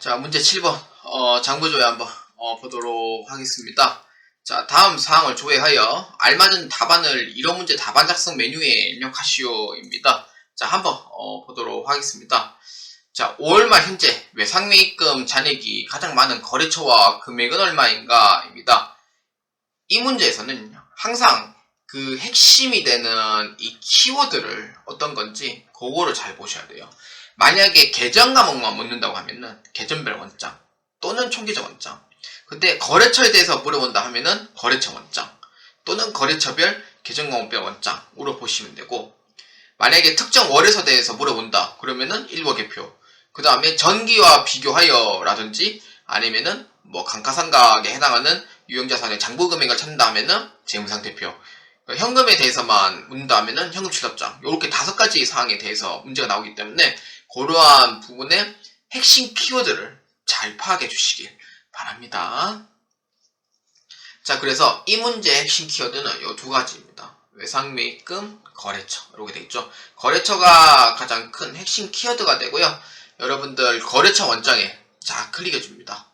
자, 문제 7번. 어, 장부조회 한번 어, 보도록 하겠습니다. 자, 다음 사항을 조회하여 알맞은 답안을 이런 문제 답안 작성 메뉴에 입력하시오입니다. 자, 한번 어, 보도록 하겠습니다. 자, 5월 말 현재 외상매 입금 잔액이 가장 많은 거래처와 금액은 얼마인가입니다. 이 문제에서는 항상 그 핵심이 되는 이 키워드를 어떤 건지 그거를 잘 보셔야 돼요. 만약에 계정 과목만 묻는다고 하면은 계정별 원장 또는 총계적 원장. 근데 거래처에 대해서 물어본다 하면은 거래처 원장 또는 거래처별 계정 과목별 원장으로 보시면 되고 만약에 특정 월에서 대해서 물어본다 그러면은 일거개표 그 다음에 전기와 비교하여 라든지 아니면은 뭐 감가상각에 해당하는 유형자산의 장부 금액을 찾는다 하면은 재무상태표 그러니까 현금에 대해서만 묻는다 하면은 현금 출납장 이렇게 다섯 가지 사항에 대해서 문제가 나오기 때문에 그러한 부분의 핵심 키워드를 잘 파악해 주시길 바랍니다. 자, 그래서 이 문제의 핵심 키워드는 이 두 가지입니다. 외상 매입금, 거래처 이렇게 돼 있죠. 거래처가 가장 큰 핵심 키워드가 되고요. 여러분들 거래처 원장에 자 클릭해 줍니다.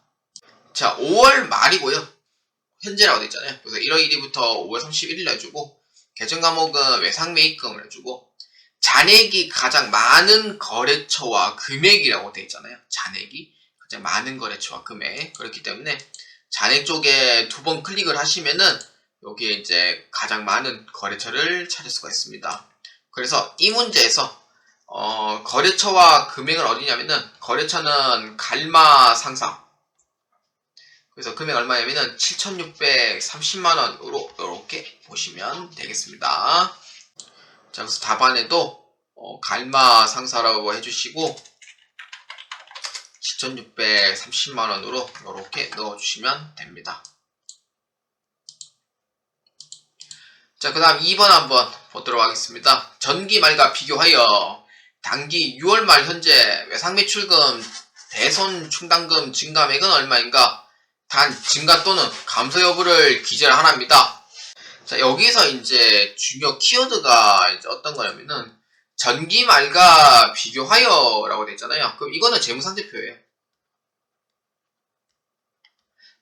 자, 5월 말이고요. 현재라고 돼 있잖아요. 그래서 1월 1일부터 5월 31일 해주고 계정 과목은 외상 매입금을 해주고 잔액이 가장 많은 거래처와 금액이라고 돼 있잖아요. 잔액이 가장 많은 거래처와 금액 그렇기 때문에 잔액 쪽에 두 번 클릭을 하시면은 여기에 이제 가장 많은 거래처를 찾을 수가 있습니다. 그래서 이 문제에서 어, 거래처와 금액은 어디냐면은 거래처는 갈마 상사 그래서 금액 얼마냐면은 7,630만원으로 이렇게 보시면 되겠습니다. 자, 그래서 답안에도 어, 갈마 상사라고 해주시고 7,630만원으로 이렇게 넣어주시면 됩니다. 자, 그 다음 2번 한번 보도록 하겠습니다. 전기 말과 비교하여 단기 6월 말 현재 외상 매출금 대손 충당금 증감액은 얼마인가? 단 증가 또는 감소 여부를 기재를 하랍니다. 자, 여기서 이제 중요 키워드가 이제 어떤 거냐면은 전기 말과 비교하여라고 돼 있잖아요. 그럼 이거는 재무상태표예요.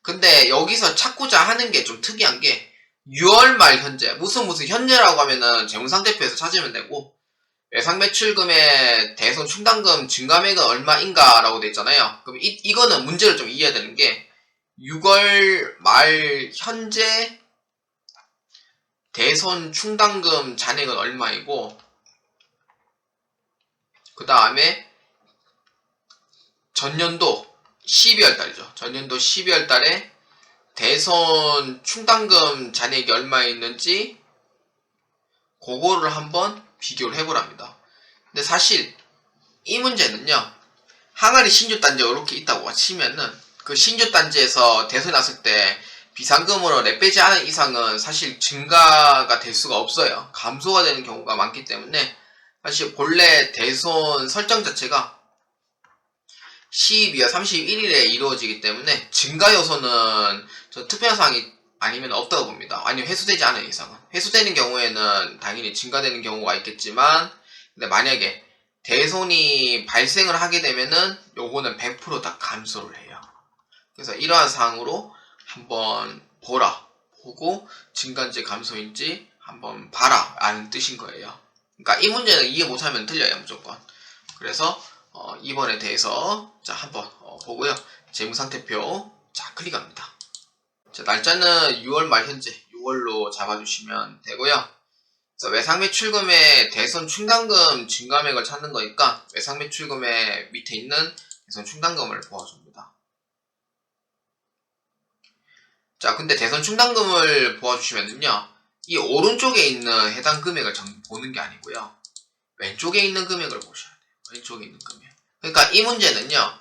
근데 여기서 찾고자 하는 게 좀 특이한 게 6월 말 현재 무슨 무슨 현재라고 하면은 재무상태표에서 찾으면 되고 외상매출금의 대손 충당금 증감액은 얼마인가라고 돼 있잖아요. 그럼 이, 이거는 문제를 좀 이해해야 되는 게 6월 말 현재 대손 충당금 잔액은 얼마이고 그 다음에 전년도 12월 달이죠. 전년도 12월 달에 대손 충당금 잔액이 얼마 있는지 그거를 한번 비교를 해보랍니다. 근데 사실 이 문제는요. 항아리 신주단지가 이렇게 있다고 치면은 그 신주단지에서 대손이 났을 때 비상금으로 내빼지 않은 이상은 사실 증가가 될 수가 없어요. 감소가 되는 경우가 많기 때문에 사실 본래 대손 설정 자체가 12월 31일에 이루어지기 때문에 증가 요소는 저 사항이 아니면 없다고 봅니다. 아니면 회수되지 않은 이상은. 회수되는 경우에는 당연히 증가되는 경우가 있겠지만 근데 만약에 대손이 발생을 하게 되면은 요거는 100%다 감소를 해요. 그래서 이러한 사항으로 한번 보라. 보고 증가인지 감소인지 한번 봐라. 라는 뜻인 거예요. 그러니까 이 문제는 이해 못하면 틀려요. 무조건. 그래서 어, 2번에 대해서 자 한번 어, 보고요. 재무상태표 자 클릭합니다. 자 날짜는 6월 말 현재 6월로 잡아주시면 되고요. 그래서 외상 매출금의 대손 충당금 증감액을 찾는 거니까 외상 매출금의 밑에 있는 대손 충당금을 보아줍니다. 자 근데 대손 충당금을 보아주시면은요 이 오른쪽에 있는 해당 금액을 정- 보는 게 아니고요 왼쪽에 있는 금액을 보셔야 돼요. 왼쪽에 있는 금액. 그러니까 이 문제는요.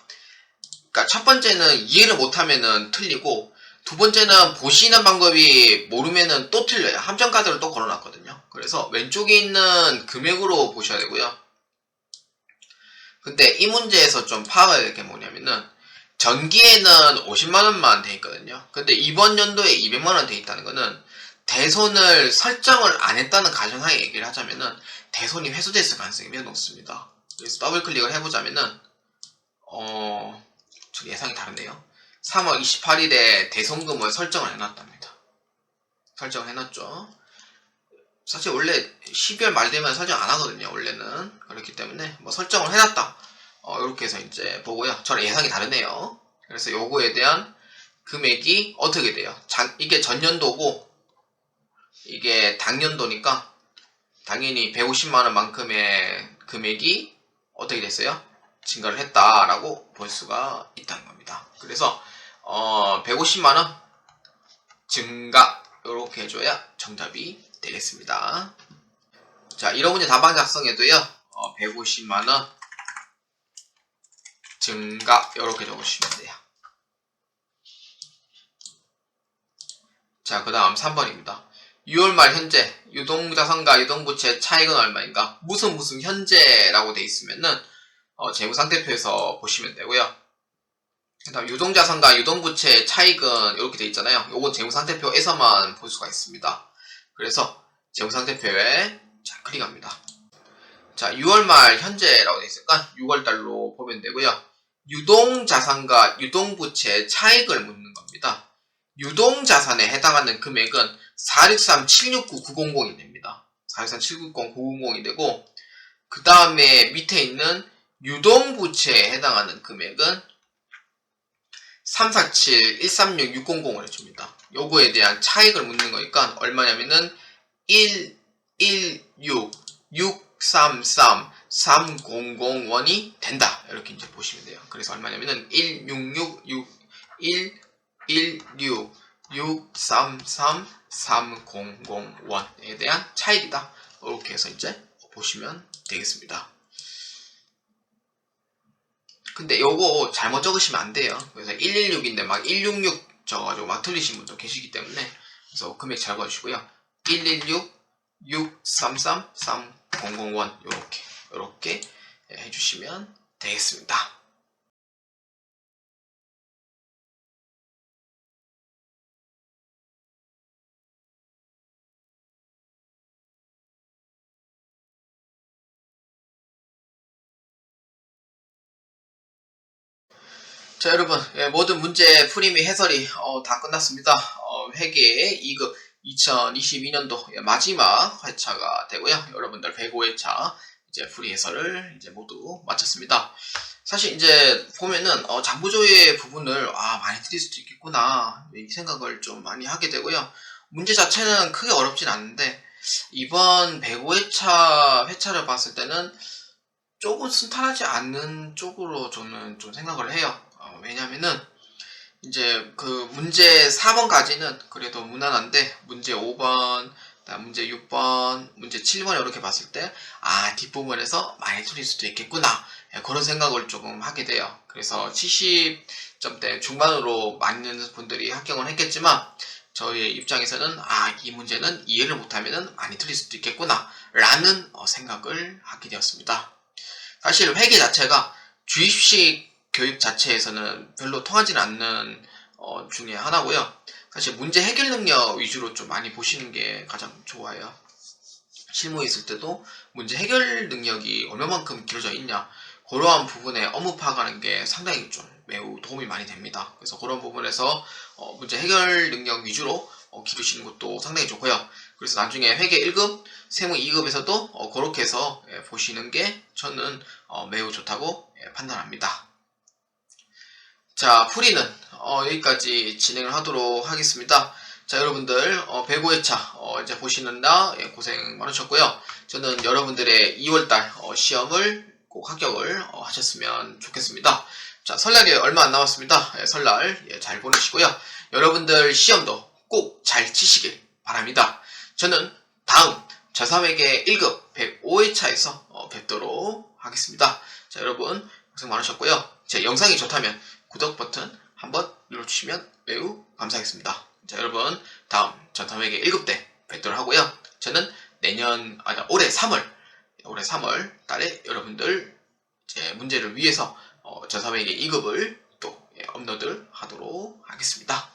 그러니까 첫 번째는 이해를 못하면은 틀리고 두 번째는 보시는 방법이 모르면은 또 틀려요. 함정 카드를 또 걸어놨거든요. 그래서 왼쪽에 있는 금액으로 보셔야 되고요. 근데 이 문제에서 좀될게 뭐냐면은 전기에는 50만 원만 돼 있거든요. 근데 이번 연도에 200만 원 돼 있다는 거는 대손을 설정을 안 했다는 가정하에 얘기를 하자면은 대손이 회수됐을 가능성이 매우 높습니다. 그래서 더블 클릭을 해보자면은 어 저 예상이 다르네요. 3월 28일에 대송금을 설정을 해놨답니다. 설정을 해놨죠. 사실 원래 12월 말 되면 설정 안 하거든요. 원래는 그렇기 때문에 뭐 설정을 해놨다. 어, 이렇게 해서 이제 보고요. 저랑 예상이 다르네요. 그래서 요거에 대한 금액이 어떻게 돼요? 자- 이게 전년도고 이게 당년도니까 당연히 150만 원 만큼의 금액이 어떻게 됐어요? 증가를 했다라고 볼 수가 있다는 겁니다. 그래서 어, 150만 원 증가 이렇게 해줘야 정답이 되겠습니다. 자, 이런 문제 답안 작성에도요. 어, 150만 원 증가 이렇게 적으시면 돼요. 자, 그 다음 3번입니다. 6월 말 현재 유동자산과 유동부채 차익은 얼마인가? 무슨 무슨 현재라고 돼 있으면은 어, 재무상태표에서 보시면 되고요. 그다음 유동자산과 유동부채 차익은 이렇게 돼 있잖아요. 요건 재무상태표에서만 볼 수가 있습니다. 그래서 재무상태표에 자, 클릭합니다. 자, 6월 말 현재라고 돼 있으니까 6월 달로 보면 되고요. 유동자산과 유동부채 차익을 묻는 겁니다. 유동자산에 해당하는 금액은 463-769-900이 됩니다. 463-769-900이 되고 그 다음에 밑에 있는 유동부채에 해당하는 금액은 347-136-600을 해줍니다. 요거에 대한 차익을 묻는 거니까 얼마냐면은 1, 1, 6, 6, 3, 3, 3001이 된다. 이렇게 이제 보시면 돼요. 그래서 얼마냐면은 1, 6, 6, 6, 1, 1, 6, 6, 3, 3, 3001에 대한 차익이다. 이렇게 해서 이제 보시면 되겠습니다. 근데 요거 잘못 적으시면 안 돼요. 그래서 116인데 막 166 적어가지고 막 틀리신 분도 계시기 때문에 그래서 금액 잘 봐주시고요. 116, 633, 3001 요렇게 요렇게 해주시면 되겠습니다. 자 여러분 예, 모든 문제 풀이 및 해설이 어, 다 끝났습니다. 어, 회계 2급 2022년도 예, 마지막 회차가 되고요. 여러분들 105회차 이제 풀이 해설을 이제 모두 마쳤습니다. 사실 이제 보면은 어, 장부조의 부분을 아 많이 틀릴 수도 있겠구나 이 생각을 좀 많이 하게 되고요. 문제 자체는 크게 어렵진 않은데 이번 105회차 회차를 봤을 때는 조금 순탄하지 않는 쪽으로 저는 좀 생각을 해요. 어, 왜냐면은 이제 그 문제 4번까지는 그래도 무난한데 문제 5번, 그 문제 6번, 문제 7번 이렇게 봤을 때 아 뒷부분에서 많이 틀릴 수도 있겠구나 예, 그런 생각을 조금 하게 돼요. 그래서 70점대 중반으로 맞는 분들이 합격을 했겠지만 저희의 입장에서는 아 이 문제는 이해를 못하면은 많이 틀릴 수도 있겠구나 라는 어, 생각을 하게 되었습니다. 사실 회계 자체가 주입식 교육 자체에서는 별로 통하지는 않는 어, 중에 하나고요. 사실 문제 해결 능력 위주로 좀 많이 보시는 게 가장 좋아요. 실무에 있을 때도 문제 해결 능력이 얼마만큼 길어져 있냐 그러한 부분에 업무 파악하는 게 상당히 좀 매우 도움이 많이 됩니다. 그래서 그런 부분에서 어, 문제 해결 능력 위주로 어, 기르시는 것도 상당히 좋고요. 그래서 나중에 회계 1급, 세무 2급에서도 어, 그렇게 해서 예, 보시는 게 저는 어, 매우 좋다고 예, 판단합니다. 자, 풀이는 어, 여기까지 진행을 하도록 하겠습니다. 자, 여러분들 어, 105회차 어, 이제 보시는 나 예, 고생 많으셨고요. 저는 여러분들의 2월달 어, 시험을 꼭 합격을 어, 하셨으면 좋겠습니다. 자, 설날이 얼마 안 남았습니다. 예, 설날 예, 잘 보내시고요. 여러분들 시험도 꼭 잘 치시길 바랍니다. 저는 다음 저3에게 1급 105회차에서 어, 뵙도록 하겠습니다. 자, 여러분 고생 많으셨고요. 제 영상이 좋다면 구독 버튼 한번 눌러주시면 매우 감사하겠습니다. 자, 여러분 다음 저3에게 1급 때 뵙도록 하고요. 저는 내년 아니 올해 3월 올해 3월 달에 여러분들 제 문제를 위해서 어, 저3에게 2급을 또 예, 업로드 하도록 하겠습니다.